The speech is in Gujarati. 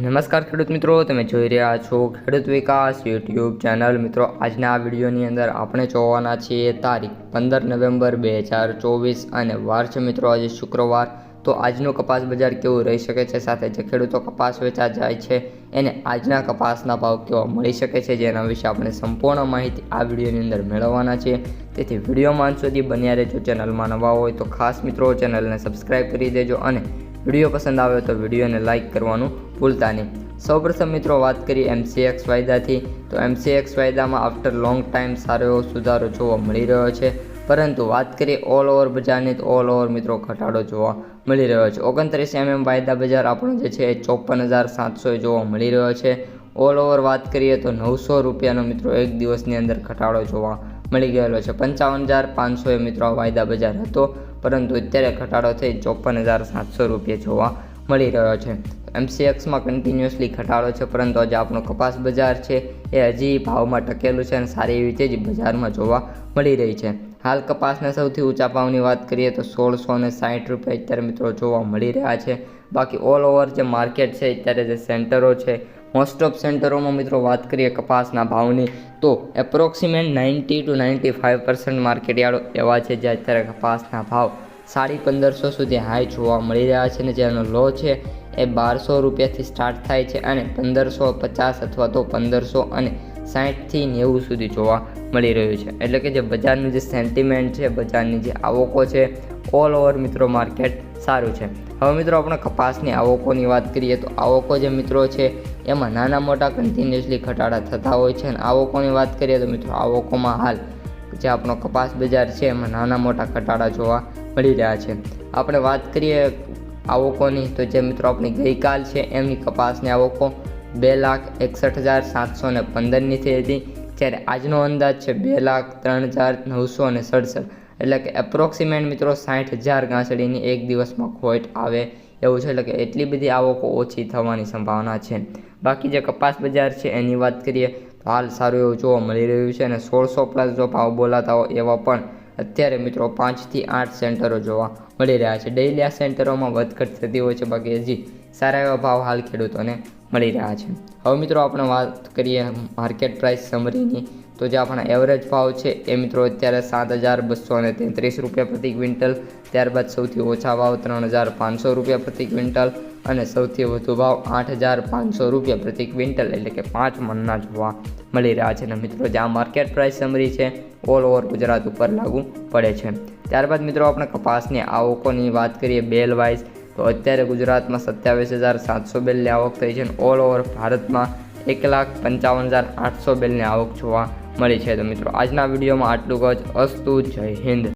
નમસ્કાર ખેડૂત મિત્રો, તમે જોઈ રહ્યા છો ખેડૂત વિકાસ યુટ્યુબ ચેનલ. મિત્રો, આજના વિડીયોની અંદર આપણે જોવાના છીએ તારીખ પંદર નવેમ્બર બે હજાર ચોવીસ અને વાર છે મિત્રો, આજે શુક્રવાર. તો આજનું કપાસ બજાર કેવું રહી શકે છે? સાથે જે ખેડૂતો કપાસ વેચા જાય છે, એને આજના કપાસના ભાવ કેવા મળી શકે છે, જેના વિશે આપણે સંપૂર્ણ માહિતી આ વિડીયોની અંદર મેળવવાના છીએ. તેથી વિડીયોમાં અંત સુધી બન્યા રહેજો. ચેનલમાં નવા હોય તો ખાસ મિત્રો, ચેનલને સબસ્ક્રાઈબ કરી દેજો અને વીડિયો પસંદ આવે તો વિડીયોને લાઇક કરવાનું ભૂલતા નહીં. સૌપ્રથમ મિત્રો વાત કરીએ એમસીએક્સ વાયદાથી. તો એમસીએક્સ વાયદામાં આફ્ટર લોંગ ટાઈમ સારો એવો સુધારો જોવા મળી રહ્યો છે. પરંતુ વાત કરીએ ઓલ ઓવર બજારની તો ઓલ ઓવર મિત્રો ઘટાડો જોવા મળી રહ્યો છે. ઓગણત્રીસ એમએમ વાયદા બજાર આપણો જે છે એ ચોપન હજાર સાતસો જોવા મળી રહ્યો છે. ઓલ ઓવર વાત કરીએ તો નવસો રૂપિયાનો મિત્રો એક દિવસની અંદર ઘટાડો જોવા મળી ગયેલો છે. પંચાવન હજાર પાંચસો એ મિત્રો વાયદા બજાર હતો, પરંતુ અત્યારે ઘટાડો થઈ ચોપન હજાર સાતસો રૂપિયા જોવા મળી રહ્યો છે. એમસીએક્સમાં કન્ટિન્યુઅસલી ઘટાડો છે, પરંતુ આજે આપણો કપાસ બજાર છે એ હજી ભાવમાં ટકેલું છે અને સારી એવી તેજી બજારમાં જોવા મળી રહી છે. હાલ કપાસના સૌથી ઊંચા ભાવની વાત કરીએ તો સોળસો ને સાઠ રૂપિયા અત્યારે મિત્રો જોવા મળી રહ્યા છે. બાકી ઓલ ઓવર જે માર્કેટ છે, અત્યારે જે સેન્ટરો છે મોસ્ટ ઓફ સેન્ટરોમાં મિત્રો વાત કરીએ કપાસના ભાવની, તો approximate ninety two ninety five percent માર્કેટયાર્ડો એવા છે જે અત્યારે કપાસના ભાવ સાડી પંદરસો સુધી હાઈ જોવા મળી રહ્યા છે અને જેનો લો છે એ બારસો રૂપિયાથી સ્ટાર્ટ થાય છે અને પંદરસો પચાસ અથવા તો પંદરસો અને સાઠથી નેવું સુધી જોવા મળી રહ્યું છે. એટલે કે જે બજારનું જે સેન્ટિમેન્ટ છે, બજારની જે આવકો છે ઓલ ઓવર મિત્રો માર્કેટ સારું છે. હવે મિત્રો આપણે કપાસની આવકોની વાત કરીએ તો આવકો જે મિત્રો છે, એમાં નાના મોટા કન્ટિન્યુઅસલી ઘટાડા થતા હોય છે. અને આવકોની વાત કરીએ તો મિત્રો આવકોમાં હાલ જે આપણો કપાસ બજાર છે, એમાં નાના મોટા ઘટાડા જોવા મળી રહ્યા છે. આપણે વાત કરીએ આવકોની, તો જે મિત્રો આપણી ગઈકાલ છે, એમની કપાસની આવકો બે લાખ એકસઠ હજાર સાતસો ને પંદરની થઈ હતી. જ્યારે આજનો અંદાજ છે, બે લાખ ત્રણ હજાર નવસો અને સડસઠ. એટલે કે એપ્રોક્સિમેટ મિત્રો સાઠ હજાર ગાંસડીની એક દિવસમાં ખોટ આવે એવું છે, એટલે કે એટલી બધી આવકો ઓછી થવાની સંભાવના છે. બાકી જે કપાસ બજાર છે, એની વાત કરીએ તો હાલ સારું એવું જોવા મળી રહ્યું છે અને સોળસો પ્લસ જો ભાવ બોલાતા હોય એવા પણ અત્યારે મિત્રો પાંચથી આઠ સેન્ટરો જોવા મળી રહ્યા છે. ડેઇલી આ સેન્ટરોમાં વધઘટ થતી હોય છે, બાકી હજી સારા એવા ભાવ હાલ ખેડૂતોને મળી રહ્યા છે. હવે મિત્રો આપણે વાત કરીએ માર્કેટ પ્રાઇસ સમરીની તો જે આપણા એવરેજ ભાવ છે એ મિત્રો અત્યારે સાત હજાર બસો અને તેત્રીસ રૂપિયા પ્રતિ ક્વિન્ટલ, ત્યારબાદ સૌથી ઓછા ભાવ ત્રણ હજાર પાંચસો રૂપિયા પ્રતિ ક્વિન્ટલ અને સૌથી વધુ ભાવ આઠ હજાર પાંચસો રૂપિયા પ્રતિ ક્વિન્ટલ એટલે કે પાંચ મણના જોવા મળી રહ્યા છે. અને મિત્રો જે આ માર્કેટ પ્રાઇસ સમરી છે ઓલ ઓવર ગુજરાત ઉપર લાગુ પડે છે. ત્યારબાદ મિત્રો આપણે કપાસની આવકોની વાત કરીએ, બેલ વાઇઝ. તો અત્યારે ગુજરાતમાં સત્યાવીસ હજાર સાતસો બેલની આવક થઈ છે અને ઓલ ઓવર ભારતમાં એક લાખ પંચાવન હજાર આઠસો બેલની આવક જોવા મળી છે. તો મિત્રો, આજના વિડીયોમાં આટલું જ. અસ્તુ, જય હિન્દ.